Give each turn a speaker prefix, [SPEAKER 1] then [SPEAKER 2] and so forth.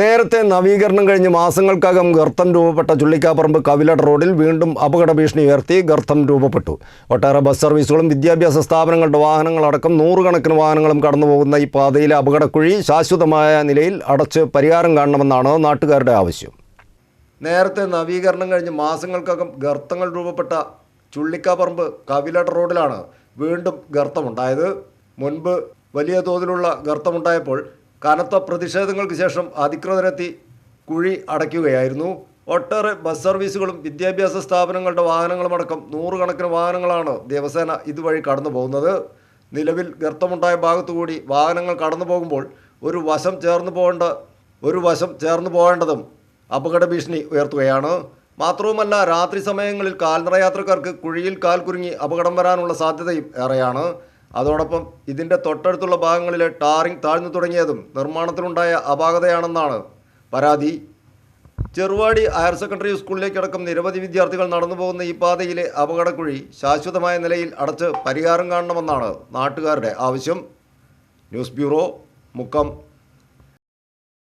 [SPEAKER 1] നേരത്തെ നവീകരണം കഴിഞ്ഞ് മാസങ്ങൾക്കകം ഗർത്തം രൂപപ്പെട്ട ചുള്ളിക്കാപ്പറമ്പ് കവിലട് റോഡിൽ വീണ്ടും അപകട ഭീഷണി ഉയർത്തി ഗർത്തം രൂപപ്പെട്ടു. ഒട്ടേറെ ബസ് സർവീസുകളും വിദ്യാഭ്യാസ സ്ഥാപനങ്ങളുടെ വാഹനങ്ങളടക്കം നൂറുകണക്കിന് വാഹനങ്ങളും കടന്നുപോകുന്ന ഈ പാതയിലെ അപകടക്കുഴി ശാശ്വതമായ നിലയിൽ അടച്ച് പരിഹാരം കാണണമെന്നാണ് നാട്ടുകാരുടെ ആവശ്യം. നേരത്തെ നവീകരണം കഴിഞ്ഞ് മാസങ്ങൾക്കകം ഗർത്തങ്ങൾ രൂപപ്പെട്ട ചുള്ളിക്കാപ്പറമ്പ് കവിലട് റോഡിലാണ് വീണ്ടും ഗർത്തമുണ്ടായത്. മുൻപ് വലിയ തോതിലുള്ള ഗർത്തമുണ്ടായപ്പോൾ കനത്ത പ്രതിഷേധങ്ങൾക്ക് ശേഷം അധികൃതരെത്തി കുഴി അടയ്ക്കുകയായിരുന്നു. ഒട്ടേറെ ബസ് സർവീസുകളും വിദ്യാഭ്യാസ സ്ഥാപനങ്ങളുടെ വാഹനങ്ങളുമടക്കം നൂറുകണക്കിന് വാഹനങ്ങളാണ് ദേവസേന ഇതുവഴി കടന്നു പോകുന്നത് നിലവിൽ ഗർത്തമുണ്ടായ ഭാഗത്തുകൂടി വാഹനങ്ങൾ കടന്നു പോകുമ്പോൾ ഒരു വശം ചേർന്ന് പോകേണ്ട ഒരു വശം ചേർന്ന് പോകേണ്ടതും അപകട ഭീഷണി ഉയർത്തുകയാണ്. മാത്രവുമല്ല രാത്രി സമയങ്ങളിൽ കാൽനട യാത്രക്കാർക്ക് കുഴിയിൽ കാൽ കുരുങ്ങി അപകടം വരാനുള്ള സാധ്യതയും ഏറെയാണ്. അതോടൊപ്പം ഇതിന്റെ തൊട്ടടുത്തുള്ള ഭാഗങ്ങളിലെ ടാറിംഗ് താഴ്ന്നു തുടങ്ങിയതും നിർമ്മാണത്തിലുണ്ടായ അപാകതയാണെന്നാണ് പരാതി. ചെറുവാടി ഹയർ സെക്കൻഡറി സ്കൂളിലേക്കടക്കം നിരവധി വിദ്യാർത്ഥികൾ നടന്നു പോകുന്ന ഈ പാതയിലെ അപകടക്കുഴി ശാശ്വതമായ നിലയിൽ അടച്ച് പരിഹാരം കാണണമെന്നാണ് നാട്ടുകാരുടെ ആവശ്യം. News bureau Mukkam.